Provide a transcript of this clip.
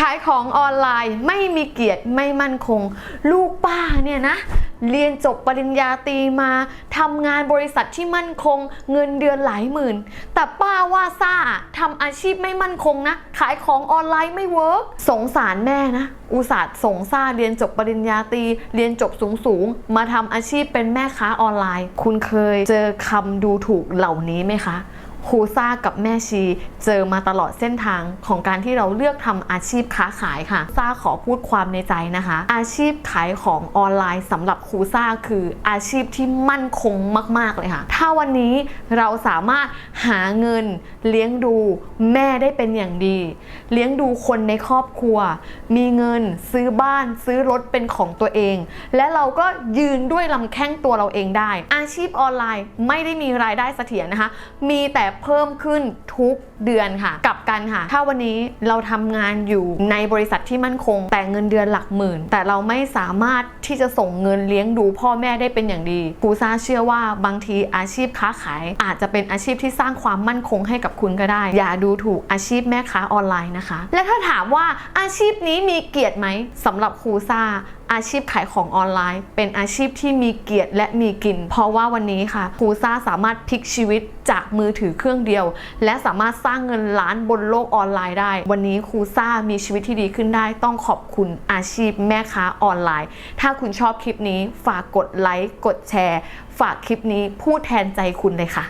ขายของออนไลน์ไม่มีเกียรติไม่มั่นคง ลูกป้าเนี่ยนะ เรียนจบปริญญาตรีมาทำงานบริษัทที่มั่นคง เงินเดือนหลายหมื่น แต่ป้าว่าซ่าทำอาชีพไม่มั่นคงนะ ขายของออนไลน์ไม่เวิร์กสงสารแม่นะ อุตส่าห์ส่งซ่าเรียนจบปริญญาตรีเรียนจบสูงๆมาทำอาชีพเป็นแม่ค้าออนไลน์ คุณเคยเจอคำดูถูกเหล่านี้ไหมคะ ครูซ่ากับแม่ชีเจอมาตลอดเส้นทางของการที่เราเลือกทำอาชีพค้าขายค่ะซ่าขอพูดความในใจนะคะ อาชีพขายของออนไลน์สำหรับครูซ่าคืออาชีพที่มั่นคงมาก ๆ เลยค่ะ ถ้าวันนี้เราสามารถหาเงินเลี้ยงดูแม่ได้เป็นอย่างดี เลี้ยงดูคนในครอบครัว มีเงินซื้อบ้านซื้อรถเป็นของตัวเอง และเราก็ยืนด้วยลำแข้งตัวเราเองได้ อาชีพออนไลน์ไม่ได้มีรายได้เสถียรนะคะ มีแต่เพิ่มขึ้นทุกเดือนค่ะ กลับกันค่ะ ถ้าวันนี้เราทำงานอยู่ในบริษัทที่มั่นคง แต่เงินเดือนหลักหมื่น แต่เราไม่สามารถที่จะส่งเงินเลี้ยงดูพ่อแม่ได้เป็นอย่างดีครูซาเชื่อว่าบางทีอาชีพค้าขาย อาจจะเป็นอาชีพที่สร้างความมั่นคงให้กับคุณก็ได้ อย่าดูถูกอาชีพแม่ค้าออนไลน์นะคะ และถ้าถามว่าอาชีพนี้มีเกียรติไหมสำหรับครูซา อาชีพขายของออนไลน์ เป็นอาชีพที่มีเกียรติและมีกิน เพราะว่าวันนี้ค่ะครูซ่าสามารถพลิกชีวิตจากมือถือเครื่องเดียว และสามารถสร้างเงินล้านบนโลกออนไลน์ได้ วันนี้ครูซ่ามีชีวิตที่ดีขึ้นได้ ต้องขอบคุณอาชีพแม่ค้าออนไลน์ ถ้าคุณชอบคลิปนี้ฝากกดไลค์กดแชร์ ฝากคลิปนี้พูดแทนใจคุณเลยค่ะ